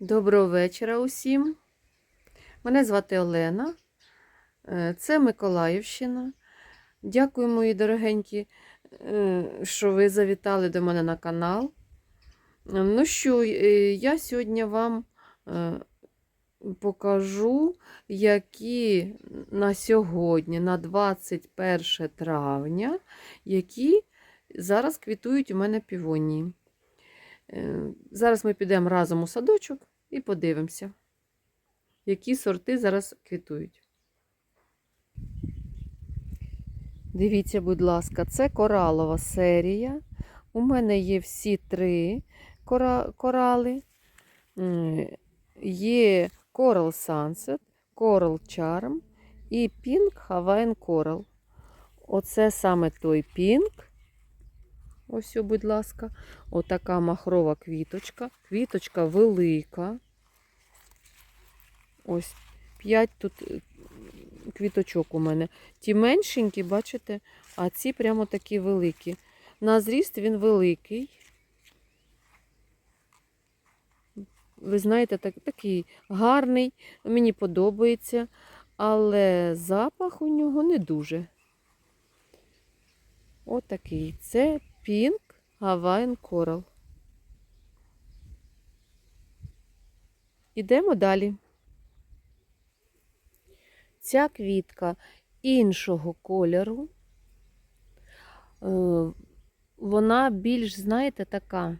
Доброго вечора усім. Мене звати Олена. Е, Це Миколаївщина. Дякую, мої дорогенькі, е, що ви завітали до мене на канал. Ну що, е, я сьогодні вам покажу, які на сьогодні, на 21 травня, які зараз квітують у мене півонії. Е, Зараз ми підемо разом у садочок і подивимося, які сорти зараз квітують. Дивіться, будь ласка, це коралова серія. У мене є всі три кора- корали. Є Coral Sunset, Coral Charm і Pink Hawaiian Coral. Оце саме той Pink. Ось, будь ласка. Отака махрова квіточка. Квіточка велика. Ось 5 тут е, квіточок у мене. Ті меншенькі, бачите, а ці прямо такі великі. На зріст він великий. Ви знаєте, так, такий гарний, мені подобається, але запах у нього не дуже. Отакий. Це Pink Hawaiian Coral. Ідемо далі. Ця квітка іншого кольору. Е, Вона більш, знаєте, така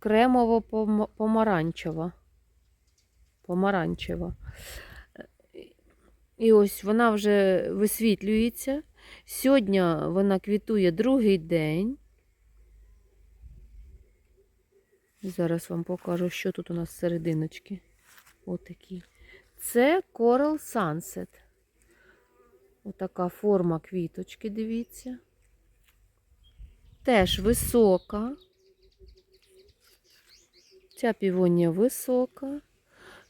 кремово-помаранчева. Помаранчева. І ось вона вже висвітлюється. Сьогодні вона квітує другий день. Зараз вам покажу, що тут у нас серединочки. Отакі. Це Coral Sunset. Отака форма квіточки, дивіться. Теж висока. Ця півонія висока.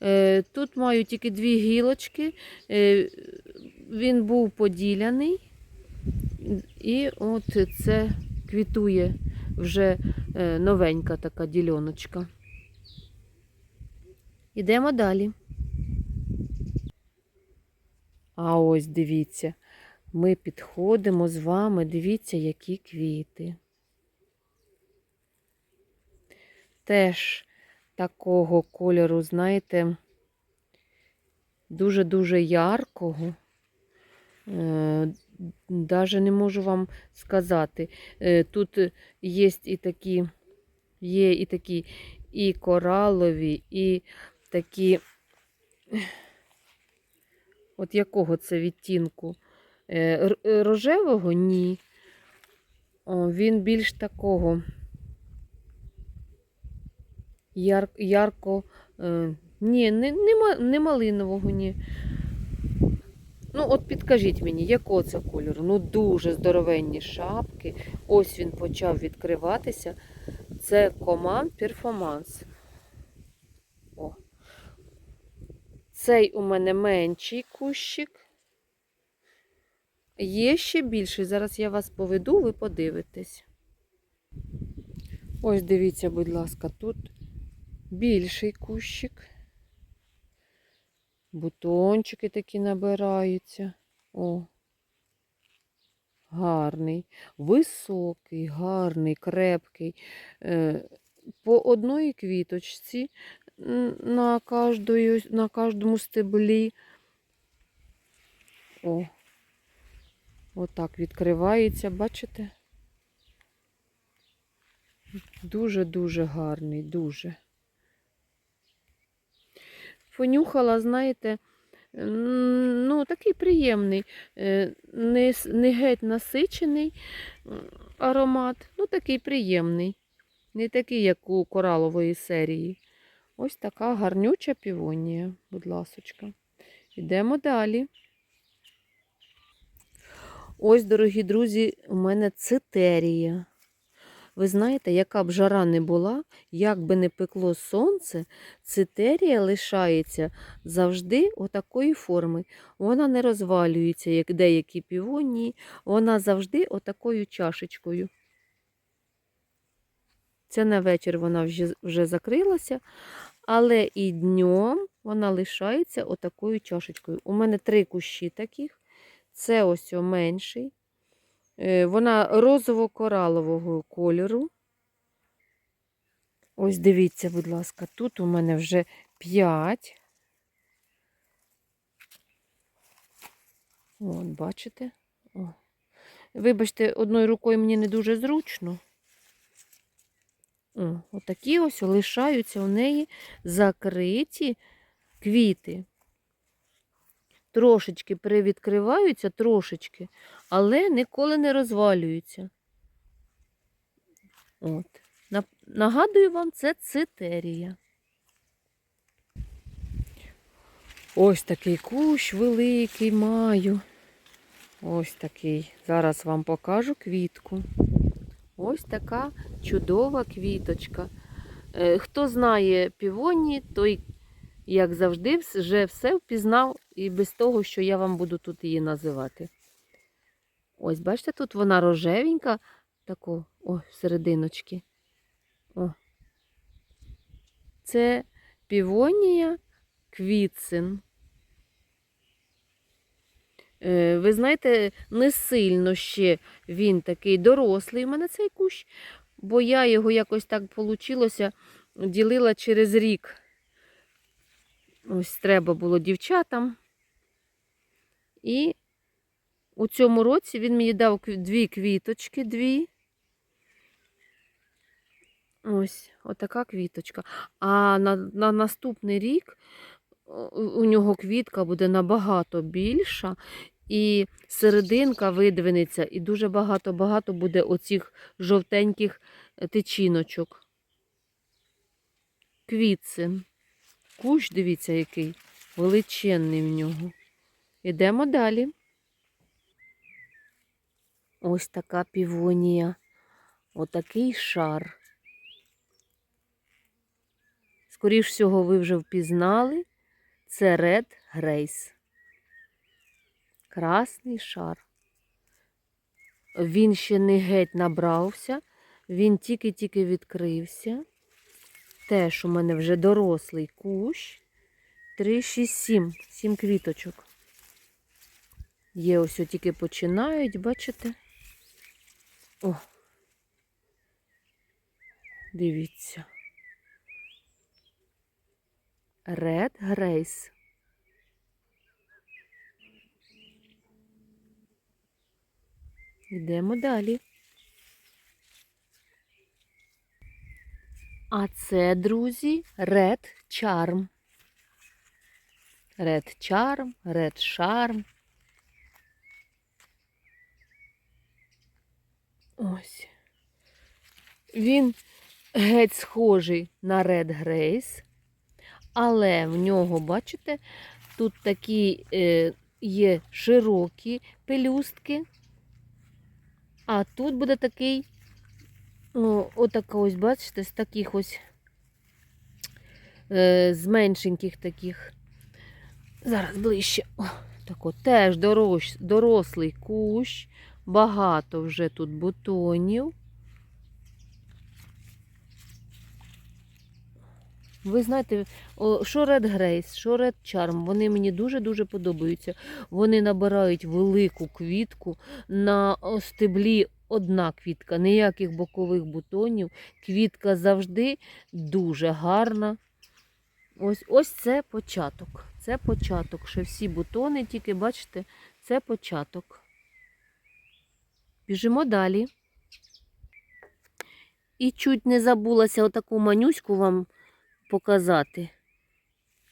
Е, Тут маю тільки дві гілочки. Е, Він був поділяний. І от це квітує вже е, новенька така діляночка. Ідемо далі. А ось дивіться, ми підходимо з вами, дивіться, які квіти. Теж такого кольору, знаєте, дуже-дуже яркого. Даже не можу вам сказати. Е, Тут є і такі, є і такі і коралові, і такі, от якого це відтінку? Е, Рожевого? Ні. О, він більш такого яр, ярко. Е, ні, не, не, не малинового, ні. Ну, от підкажіть мені, якого це кольору? Ну, дуже здоровенні шапки. Ось він почав відкриватися. Це Коман Перформанс. О. Цей у мене менший кущик. Є ще більший. Зараз я вас поведу, ви подивитесь. Ось дивіться, будь ласка, тут більший кущик. Бутончики такі набираються. О. Гарний, високий, гарний, крепкий. Е, По одної квіточці на, кождою, на кожному стеблі. О, отак відкривається, бачите? Дуже-дуже гарний, дуже. Понюхала, знаєте, ну, такий приємний, е, не, не геть насичений аромат, ну такий приємний. Не такий, як у коралової серії. Ось така гарнюча півонія, будь ласочка. Йдемо далі. Ось, дорогі друзі, у мене цитерія. Ви знаєте, яка б жара не була, як би не пекло сонце, цитерія лишається завжди отакої форми. Вона не розвалюється, як деякі півонії, вона завжди отакою чашечкою. Це на вечір вона вже, вже закрилася, але і днем вона лишається отакою чашечкою. У мене три кущі таких. Це ось о менший. Е, Вона розово-коралового кольору. Ось дивіться, будь ласка, тут у мене вже 5. От, бачите? О. Вибачте, одною рукою мені не дуже зручно. О, отакі ось лишаються у неї закриті квіти. Трошечки привідкриваються, трошечки, але ніколи не розвалюються. От. Нагадую вам, це цитерія. Ось такий кущ великий маю. Ось такий. Зараз вам покажу квітку. Ось така чудова квіточка. Е, Хто знає півоні, той, як завжди, вже все впізнав і без того, що я вам буду тут її називати. Ось, бачите, тут вона рожевенька, тако, о, серединочки. О. Це півонія квітсин. Е, Ви знаєте, не сильно ще він такий дорослий у мене цей кущ, бо я його якось так вийшло, ділила через рік. Ось треба було дівчатам. І у цьому році він мені дав дві квіточки, дві. Ось, отака квіточка. А на, на наступний рік у нього квітка буде набагато більша, і серединка видвинеться, і дуже багато-багато буде оцих жовтеньких е, тичіночок. Квітцин. Кущ, дивіться, який величенний в нього. Ідемо далі. Ось така півонія. Отакий шар. Скоріш всього, ви вже впізнали. Це Red Grace. Красний шар. Він ще не геть набрався, він тільки-тільки відкрився. Теж у мене вже дорослий кущ. 3, 6, 7. 7 квіточок. Є ось тільки починають, бачите? Дивіться. Grace. Йдемо далі. А це, друзі, Red Charm. Red Charm, Red Charm. Ось. Він геть схожий на Red Grace, але в нього, бачите, тут такі е, є широкі пелюстки, а тут буде такий, о, отака ось, бачите, з таких ось е, з меншеньких таких. Зараз ближче. О, так от, теж дорож, дорослий кущ, багато вже тут бутонів. Ви знаєте, що Red Grace, що Red Charm, вони мені дуже-дуже подобаються. Вони набирають велику квітку на стеблі одна квітка, ніяких бокових бутонів. Квітка завжди дуже гарна. Ось, ось це початок. Це початок. Ще всі бутони, тільки бачите, це початок. Біжимо далі. І чуть не забулася отаку манюську вам показати.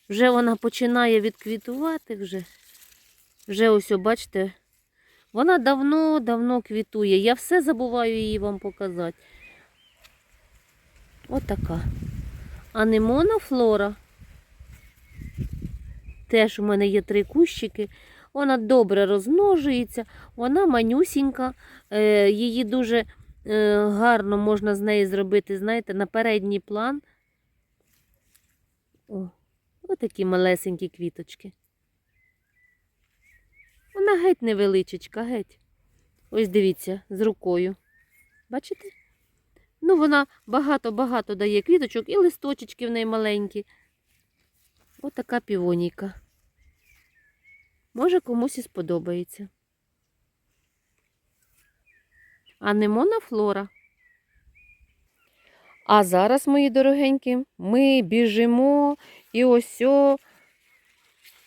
Вже вона починає відквітувати вже. Вже ось, бачите, вона давно-давно квітує. Я все забуваю її вам показати. Отака. Анемона флора. Теж у мене є три кущики. Вона добре розмножується, вона манюсінька, е, її дуже е, гарно можна з неї зробити, знаєте, на передній план. О, отакі малесенькі квіточки. Вона геть невеличечка, геть. Ось дивіться, з рукою. Бачите? Ну, вона багато-багато дає квіточок і листочечки в неї маленькі. Ось така півонійка. Може, комусь і сподобається. Анемона флора. А зараз, мої дорогенькі, ми біжимо і ось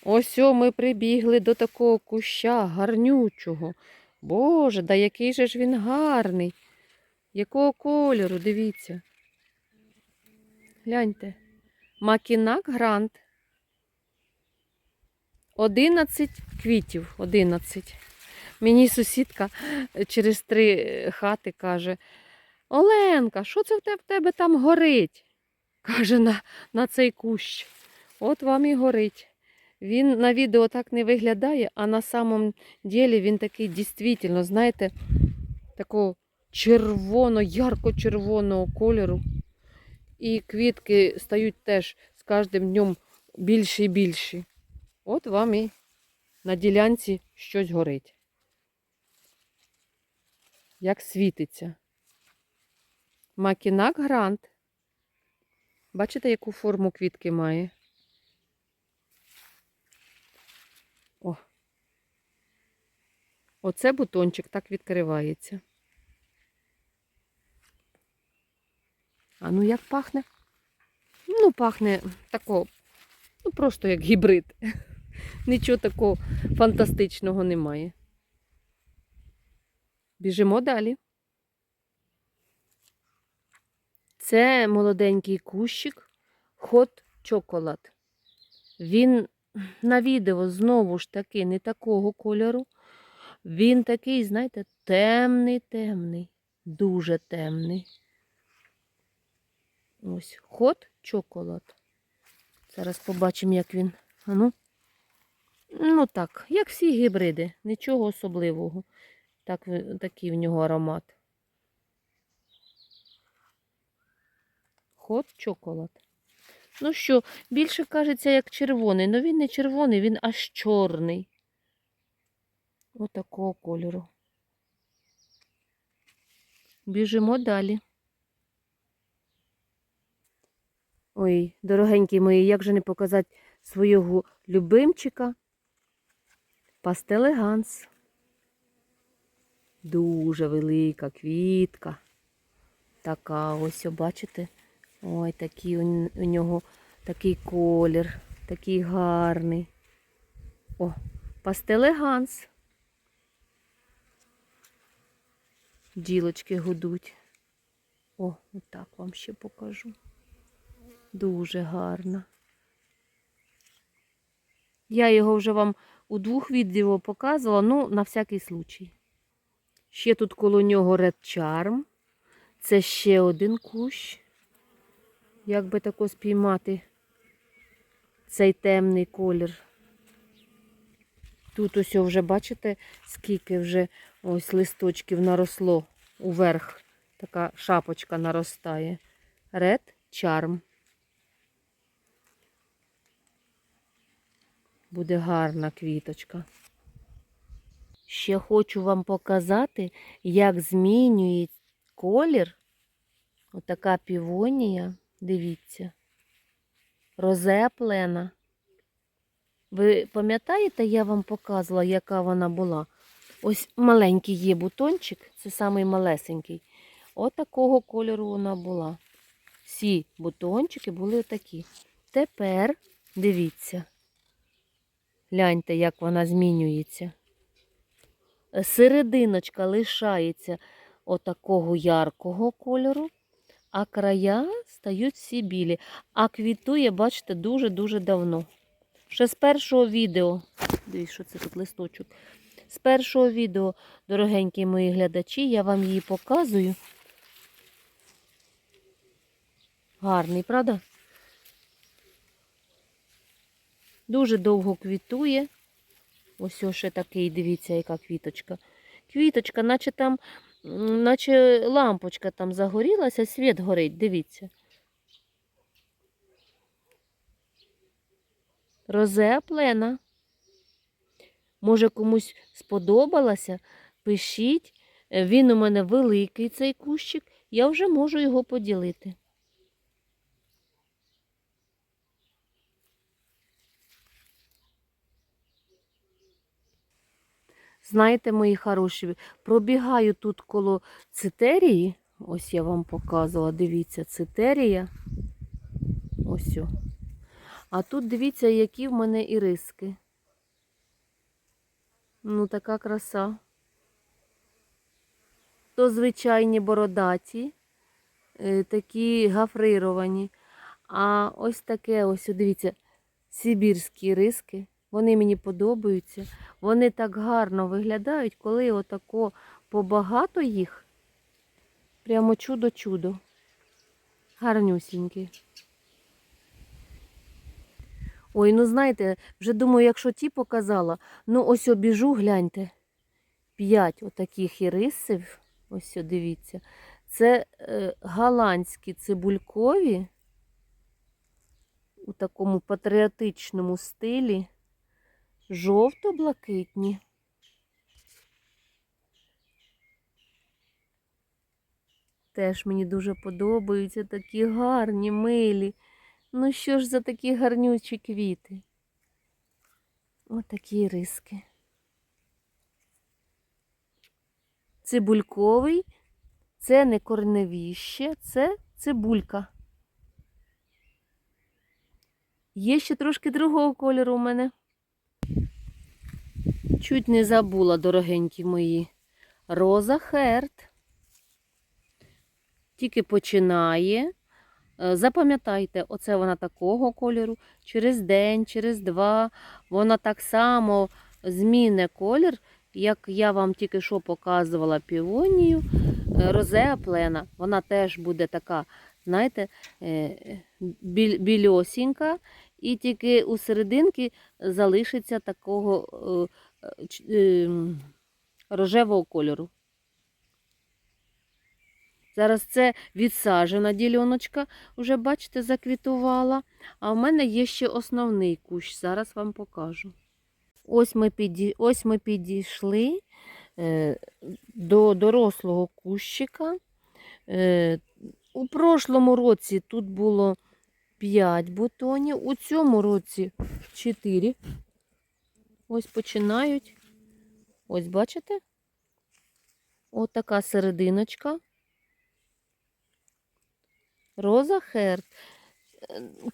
ось ми прибігли до такого куща гарнючого. Боже, да який же ж він гарний. Якого кольору, дивіться. Гляньте. Макінак Грант. 11 квітів. 11. Мені сусідка через три хати каже: Оленка, що це в тебе там горить? Каже на, на цей кущ. От вам і горить. Він на відео так не виглядає, а на самом ділі він такий дійсно, знаєте, такого червоно, ярко-червоного кольору. І квітки стають теж з кожним днем більші і більші. От вам і на ділянці щось горить. Як світиться. Макінак грант. Бачите, яку форму квітки має? О. Оце бутончик так відкривається. А ну як пахне? Ну, пахне тако, ну просто як гібрид. Нічого такого фантастичного немає. Біжимо далі. Це молоденький кущик хот чоколад. Він на відео знову ж таки не такого кольору. Він такий, знаєте, темний, темний, дуже темний. Ось хот чоколад. Зараз побачимо, як він. Ану. Ну так, як всі гібриди, нічого особливого. Так, такий в нього аромат. Хот чоколад. Ну що, більше кажеться, як червоний, але він не червоний, він аж чорний. Отакого кольору. Біжимо далі. Ой, дорогенькі мої, як же не показати свого любимчика? Пастелеганс. Дуже велика квітка. Така ось, бачите? Ой, такий у, нього такий колір, такий гарний. О, пастелеганс. Ділочки гудуть. О, отак вам ще покажу. Дуже гарна. Я його вже вам у двох відео показувала, ну, на всякий случай. Ще тут коло нього Red Charm. Це ще один кущ. Як би тако спіймати цей темний колір. Тут ось вже, бачите, скільки вже ось листочків наросло уверх. Така шапочка наростає. Red Charm. Буде гарна квіточка. Ще хочу вам показати, як змінює колір. Отака півонія. Дивіться. Розе плена. Ви пам'ятаєте, я вам показувала, яка вона була? Ось маленький є бутончик, це самий малесенький. Отакого кольору вона була. Всі бутончики були отакі. Тепер дивіться. Гляньте, як вона змінюється. Серединочка лишається отакого яркого кольору, а края стають всі білі. А квітує, бачите, дуже-дуже давно. Ще з першого відео, дивіться, що це тут листочок. З першого відео, дорогенькі мої глядачі, я вам її показую. Гарний, правда? Дуже довго квітує. Ось ще такий, дивіться, яка квіточка. Квіточка, наче там, наче лампочка там загорілася, світ горить, дивіться. Розе плена. Може, комусь сподобалася? Пишіть. Е, Він у мене великий, цей кущик. я вже можу його поділити. Знаєте, мої хороші, пробігаю тут коло цитерії. Ось я вам показувала, дивіться, цитерія. Ось. о. А тут дивіться, які в мене іриски. Ну, така краса. То звичайні бородаті, е, такі гафрировані. А ось таке, ось, дивіться, сибірські іриски. Вони мені подобаються. Вони так гарно виглядають, коли отако побагато їх. Прямо чудо-чудо. Гарнюсінькі. Ой, ну знаєте, вже думаю, якщо ті показала, ну ось обіжу, гляньте. П'ять отаких ірисів. Ось дивіться. Це е, голландські цибулькові у такому патріотичному стилі. Жовто-блакитні. Теж мені дуже подобаються такі гарні, милі. Ну що ж за такі гарнючі квіти? Отакі риски. Цибульковий, це не корневіще, це цибулька. Є ще трошки другого кольору у мене. Чуть не забула, дорогенькі мої. Роза Херт. Тільки починає. Е, Запам'ятайте, оце вона такого кольору. Через день, через два. Вона так само зміне колір, як я вам тільки що показувала півонію. Е, Розеа плена. Вона теж буде така, знаєте, е, біль-. І тільки у серединки залишиться такого рожевого кольору. Зараз це відсаджена діляночка, вже бачите, заквітувала. А в мене є ще основний кущ. Зараз вам покажу. Ось ми, піді... Ось ми підійшли е, до дорослого кущика. Е, у прошлому році тут було 5 бутонів, у цьому році 4. Ось починають. Ось бачите? Ось така серединочка. Роза Херт.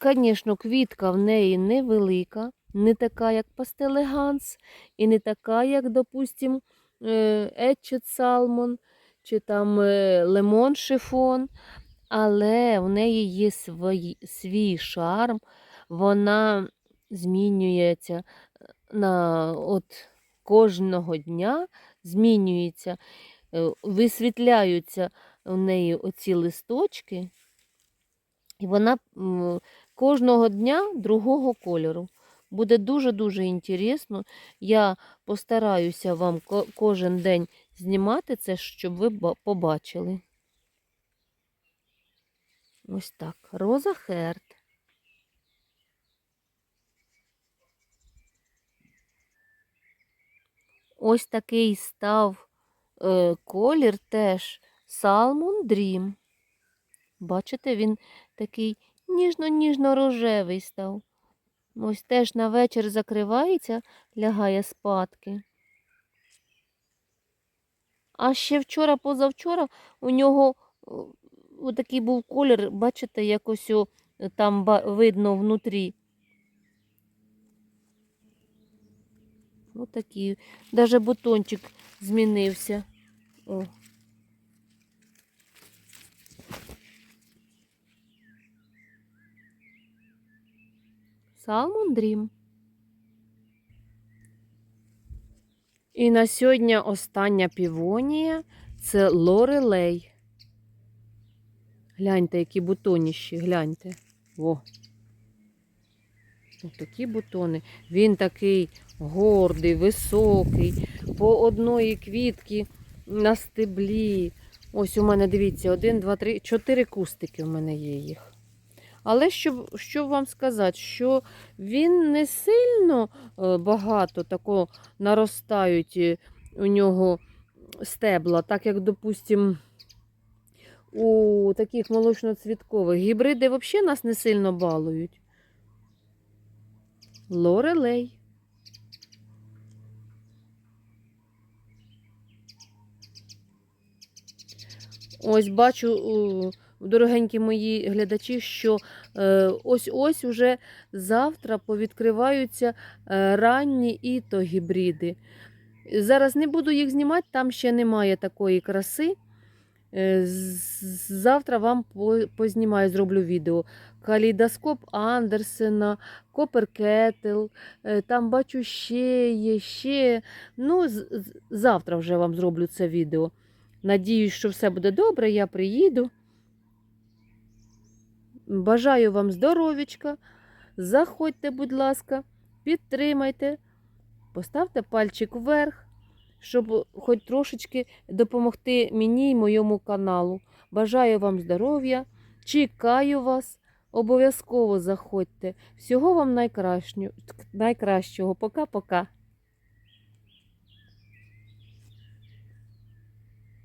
Звісно, квітка в неї невелика, не така, як пастелеганс, і не така, як, допустим, Етчет Салмон чи там е, Лемон Шифон. Але в неї є свої, свій шарм, вона змінюється е, на от кожного дня, змінюється, е, висвітляються у неї оці листочки. І вона кожного дня другого кольору. Буде дуже-дуже інтересно. Я постараюся вам кожен день знімати це, щоб ви побачили. Ось так. Роза Херт. Ось такий став е, колір теж Salmon Dream. Бачите, він такий ніжно-ніжно-рожевий став. Ось теж на вечір закривається, лягає спадки. А ще вчора, позавчора у нього о, такий був колір, бачите, якось там видно внутрі. Отакий. Даже бутончик змінився. О. Salmon Dream. І на сьогодні остання півонія це Лорелей. Гляньте, які бутоніші, гляньте. Во. Ось такі бутони. Він такий гордий, високий, по одної квітки на стеблі. Ось у мене, дивіться, один, два, три, чотири кустики в мене є їх. Але що, що вам сказати, що він не сильно е, багато тако наростають е, у нього стебла, так як, допустим, у таких молочноцвіткових. Гібриди взагалі нас не сильно балують. Лорелей. Ось бачу, дорогенькі мої глядачі, що е, ось-ось уже завтра повідкриваються е, ранні іто гібриди. Зараз не буду їх знімати, там ще немає такої краси. Е, Завтра вам познімаю, зроблю відео. Калейдоскоп Андерсена, Копер Кетл, е, там бачу ще є, ще. Ну, завтра вже вам зроблю це відео. Надіюсь, що все буде добре, я приїду. Бажаю вам здоров'ячка. Заходьте, будь ласка, підтримайте, поставте пальчик вверх, щоб хоч трошечки допомогти мені і моєму каналу. Бажаю вам здоров'я, чекаю вас, обов'язково заходьте. Всього вам найкращого. Пока-пока.